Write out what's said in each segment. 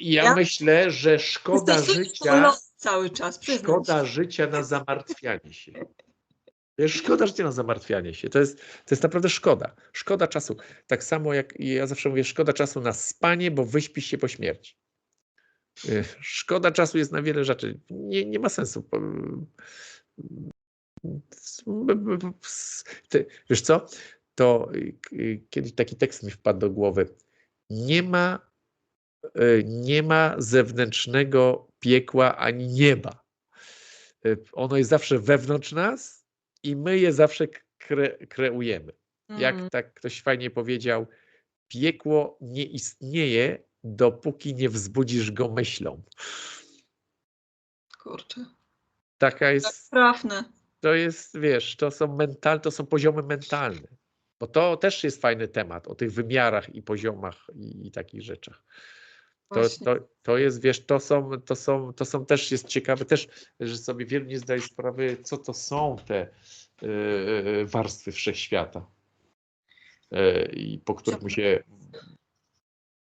Ja, Ja- myślę, że szkoda życia, cały czas, przyznam szkoda życia na zamartwianie się. Szkoda życia na zamartwianie się. To jest, to jest naprawdę szkoda. Szkoda czasu. Tak samo jak ja zawsze mówię, szkoda czasu na spanie, bo wyśpisz się po śmierci. Y, Szkoda czasu jest na wiele rzeczy. Nie, nie ma sensu. Ty, Wiesz co? To y, y, kiedyś taki tekst mi wpadł do głowy. Nie ma, y, nie ma zewnętrznego piekła ani nieba. Y, Ono jest zawsze wewnątrz nas i my je zawsze kre, kreujemy. Jak Mhm. tak ktoś fajnie powiedział, piekło nie istnieje, dopóki nie wzbudzisz go myślą. Kurczę. Taka Tak jest, trafne. to jest, wiesz, to są mental, to są poziomy mentalne. Bo to też jest fajny temat o tych wymiarach i poziomach i, i takich rzeczach. To, to, to jest, wiesz, to są, to są, to są też jest ciekawe, też, że sobie wielu nie zdaje sprawy, co to są te yy, warstwy wszechświata, yy, i po których my się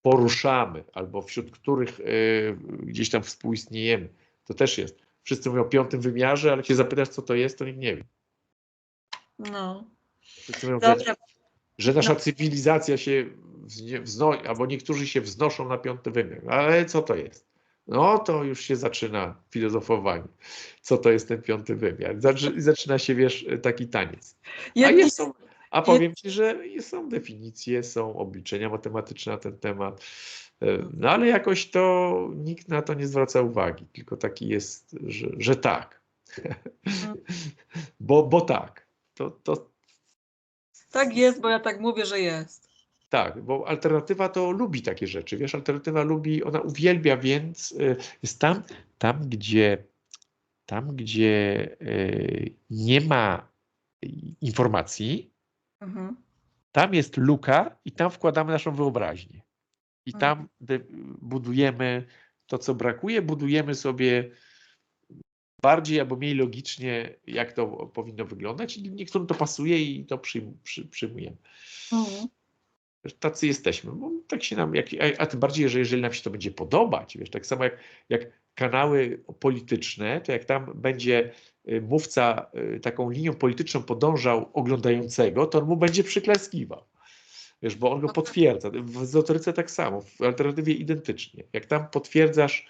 poruszamy, albo wśród których yy, gdzieś tam współistniejemy. To też jest. Wszyscy mówią o piątym wymiarze, ale się zapytasz, co to jest, to nikt nie wie. No. Wszyscy mówią, Dobra, że nasza No. cywilizacja się wznosi, albo niektórzy się wznoszą na piąty wymiar. Ale co to jest? No to już się zaczyna filozofowanie. Co to jest ten piąty wymiar? Zaczy- Zaczyna się, wiesz, taki taniec. A, jest, są, a powiem Ci, że są definicje, są obliczenia matematyczne na ten temat. E, No ale jakoś to nikt na to nie zwraca uwagi, tylko taki jest, że, że tak. bo, bo tak. To, to, tak jest, bo ja tak mówię, że jest. Tak, bo alternatywa to lubi takie rzeczy, wiesz, alternatywa lubi, ona uwielbia, więc y, jest tam, tam gdzie, tam gdzie y, nie ma informacji, Mhm. tam jest luka i tam wkładamy naszą wyobraźnię. I Mhm. tam budujemy to, co brakuje, budujemy sobie bardziej albo mniej logicznie, jak to powinno wyglądać. I niektórym to pasuje i to przyjm- przy, przyjmujemy. Mhm. Tacy jesteśmy, bo tak się nam, jak, a, a tym bardziej, że jeżeli nam się to będzie podobać, wiesz, tak samo jak, jak kanały polityczne, to jak tam będzie y, mówca y, taką linią polityczną podążał oglądającego, to on mu będzie przyklaskiwał. Wiesz, bo on go potwierdza. W ezoteryce tak samo, w alternatywie identycznie. Jak tam potwierdzasz,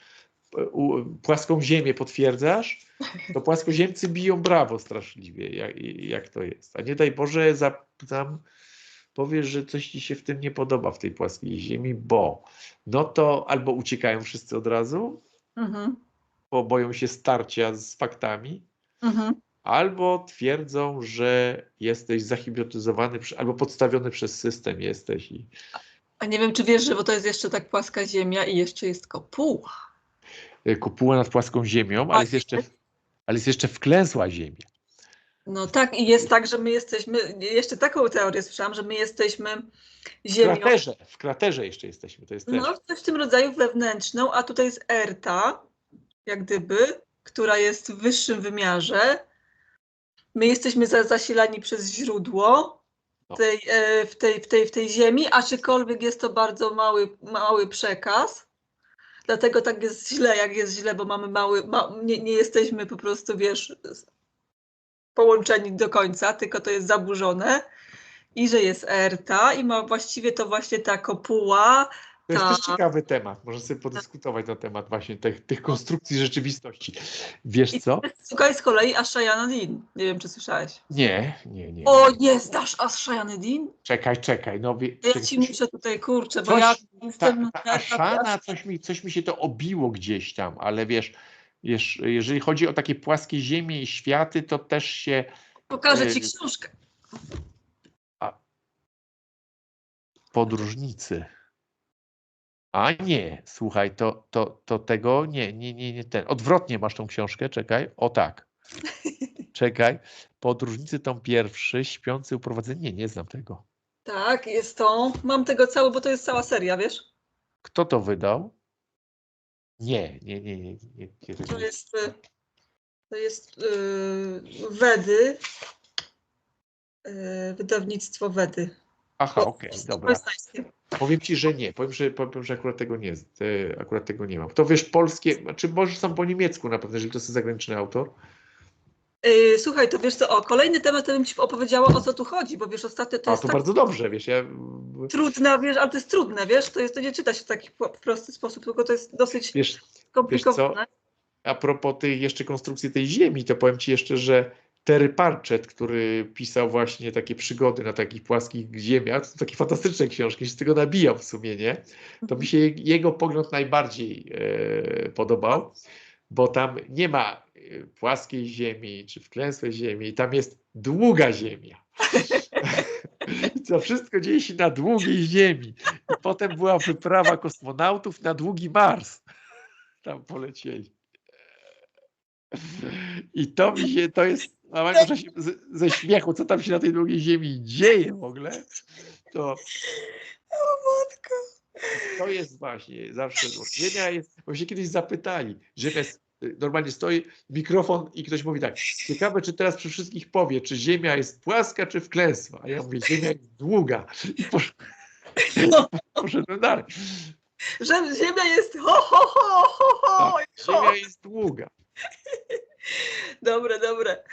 płaską ziemię potwierdzasz, to płaskoziemcy biją brawo straszliwie, jak, jak to jest. A nie daj Boże, za, tam powiesz, że coś ci się w tym nie podoba, w tej płaskiej ziemi, bo no to albo uciekają wszyscy od razu, Mhm. bo boją się starcia z faktami, Mhm. albo twierdzą, że jesteś zahipnotyzowany, albo podstawiony przez system jesteś i A nie wiem, czy wiesz, że bo to jest jeszcze tak płaska ziemia i jeszcze jest kopuła. Y, kopuła nad płaską ziemią, ale jest jeszcze, ale jest jeszcze wklęsła ziemia. No tak, i jest tak, że my jesteśmy, jeszcze taką teorię słyszałam, że my jesteśmy W ziemią, kraterze, w kraterze jeszcze jesteśmy, to jest też. no coś w tym rodzaju wewnętrzną, a tutaj jest Erta, jak gdyby, która jest w wyższym wymiarze. My jesteśmy za, zasilani przez źródło No. tej, e, w, tej, w, tej, w tej ziemi, aczkolwiek jest to bardzo mały, mały przekaz. Dlatego tak jest źle, jak jest źle, bo mamy mały, ma, nie, nie jesteśmy po prostu, wiesz, połączeni do końca, tylko to jest zaburzone. I że jest Erta i ma właściwie to właśnie ta kopuła. To jest też ciekawy temat. Można sobie podyskutować na temat właśnie tych, tych konstrukcji rzeczywistości. Wiesz co? Szukaj z kolei Ashayana Din. Nie wiem, czy słyszałeś. Nie, nie, nie. O, nie znasz Ashayana Din? Czekaj, czekaj. No, wie, Ja ci coś- muszę tutaj, kurczę, bo coś- ja jestem... ta Ashana, coś mi, coś mi się to obiło gdzieś tam, ale wiesz, wiesz, jeżeli chodzi o takie płaskie ziemie i światy, to też się Pokażę ci y- książkę. podróżnicy. A nie, słuchaj, to, to, to tego nie, nie, nie, nie ten. Odwrotnie masz tą książkę, czekaj. O tak. Czekaj. Podróżnicy tom pierwszy, śpiący uprowadzenie. Nie, nie znam tego. Tak, jest to. Mam tego cały, bo to jest cała seria, wiesz? Kto to wydał? Nie, nie, nie, nie. nie, nie, To jest, y, to jest yy, Wedy. Yy, wydawnictwo Wedy. Aha, Bo- okej, dobra. Poznańskie. Powiem ci, że nie. Powiem, że, powiem, że akurat tego nie, e, akurat tego nie mam. To wiesz, polskie, znaczy może są po niemiecku na pewno, jeżeli to jest zagraniczny autor. Yy, słuchaj, to wiesz co, o, kolejny temat, to bym ci opowiedziała, o co tu chodzi, bo wiesz, ostatnio to A jest to tak bardzo dobrze, wiesz, ja trudne, wiesz, ale to jest trudne, wiesz, to, jest, to nie czyta się w taki prosty sposób, tylko to jest dosyć wiesz, skomplikowane. a propos tej jeszcze konstrukcji tej ziemi, to powiem ci jeszcze, że Terry Parchet, który pisał właśnie takie przygody na takich płaskich ziemiach, to są takie fantastyczne książki, się z tego nabijał w sumie, nie? To mi się je- jego pogląd najbardziej e, podobał, bo tam nie ma e, płaskiej ziemi czy wklęsłej ziemi, tam jest długa ziemia. To wszystko dzieje się na długiej ziemi. I potem była wyprawa kosmonautów na długi Mars. Tam polecieli. I to mi się, to jest, a się ze, ze śmiechu, co tam się na tej długiej ziemi dzieje w ogóle, to Matko. to jest właśnie zawsze, ziemia jest, się kiedyś zapytali, ziemia jest, y, normalnie stoi mikrofon i ktoś mówi tak, ciekawe czy teraz przy wszystkich powie, czy ziemia jest płaska, czy wklęsła, a ja mówię, ziemia jest długa i posz, No. poszedłem dalej. Że ziemia jest ho, ho, ho, ho, ho, Tak, ho. ziemia jest długa. Dobre, dobre.